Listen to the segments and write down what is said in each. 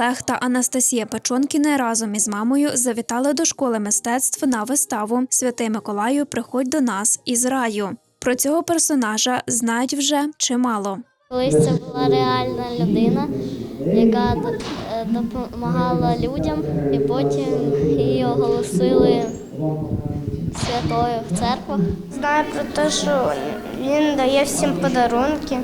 Олег та Анастасія Печонкіни разом із мамою завітали до школи мистецтв на виставу Святий Миколаю, приходь до нас із раю. Про цього персонажа знають вже чимало. Колись це була реальна людина, яка е, допомагала людям, і потім її оголосили святою в церквах. Знаю про те, що він дає всім подарунки.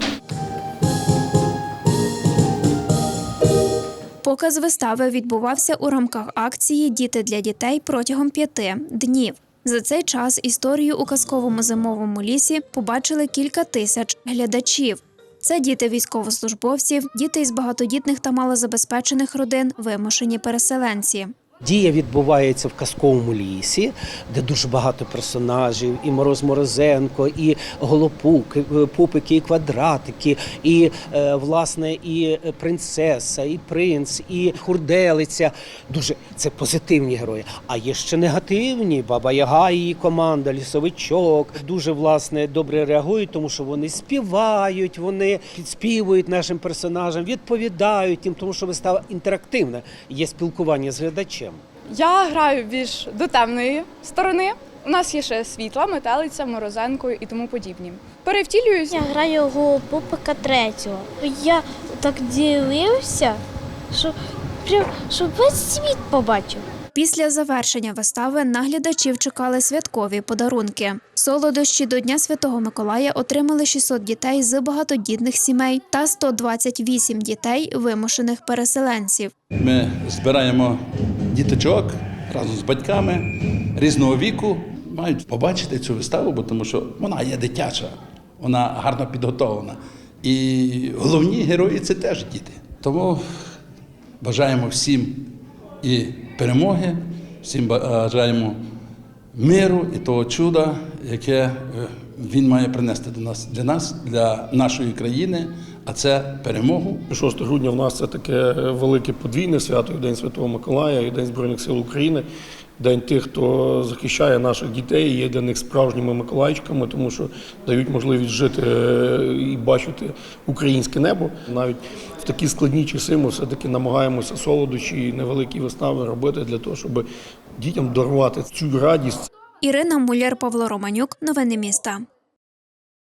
Показ вистави відбувався у рамках акції Діти для дітей протягом п'яти днів. За цей час історію у казковому зимовому лісі побачили кілька тисяч глядачів. Це діти військовослужбовців, діти із багатодітних та малозабезпечених родин, вимушені переселенці. Дія відбувається в казковому лісі, де дуже багато персонажів: і Мороз Морозенко, і Голопук, і пупики, і квадратики, і е, власне і принцеса, і принц, і хурделиця. Дуже це позитивні герої. А є ще негативні. Баба Яга її команда, лісовичок. Дуже власне добре реагують, тому що вони співають, вони підспівують нашим персонажам, відповідають їм, тому що вистава інтерактивна. Є спілкування з глядачем. Я граю більш до темної сторони. У нас є ще світла, метелиця, морозенко і тому подібні. Перевтілююсь. Я граю Голопупика третього. Я так ділився, що, прям, що весь світ побачив. Після завершення вистави на глядачів чекали святкові подарунки. Солодощі до Дня Святого Миколая отримали 600 дітей з багатодітних сімей та 128 дітей вимушених переселенців. Ми збираємо діточок разом з батьками різного віку. Мають побачити цю виставу, бо тому що вона є дитяча, вона гарно підготовлена. І головні герої це теж діти. Тому бажаємо всім і перемоги, всім бажаємо миру і того чуда, яке е, він має принести до нас для нас, для нашої країни, а це перемогу 6 грудня в нас це таке велике подвійне свято, і День Святого Миколая, і День Збройних сил України, День тих, хто захищає наших дітей, є для них справжніми миколайчиками, тому що дають можливість жити е, і бачити українське небо. Навіть такі складні часи ми все-таки намагаємося солодощі і невеликі вистави робити для того, щоб дітям дарувати цю радість. Ірина Муляр, Павло Романюк. Новини міста.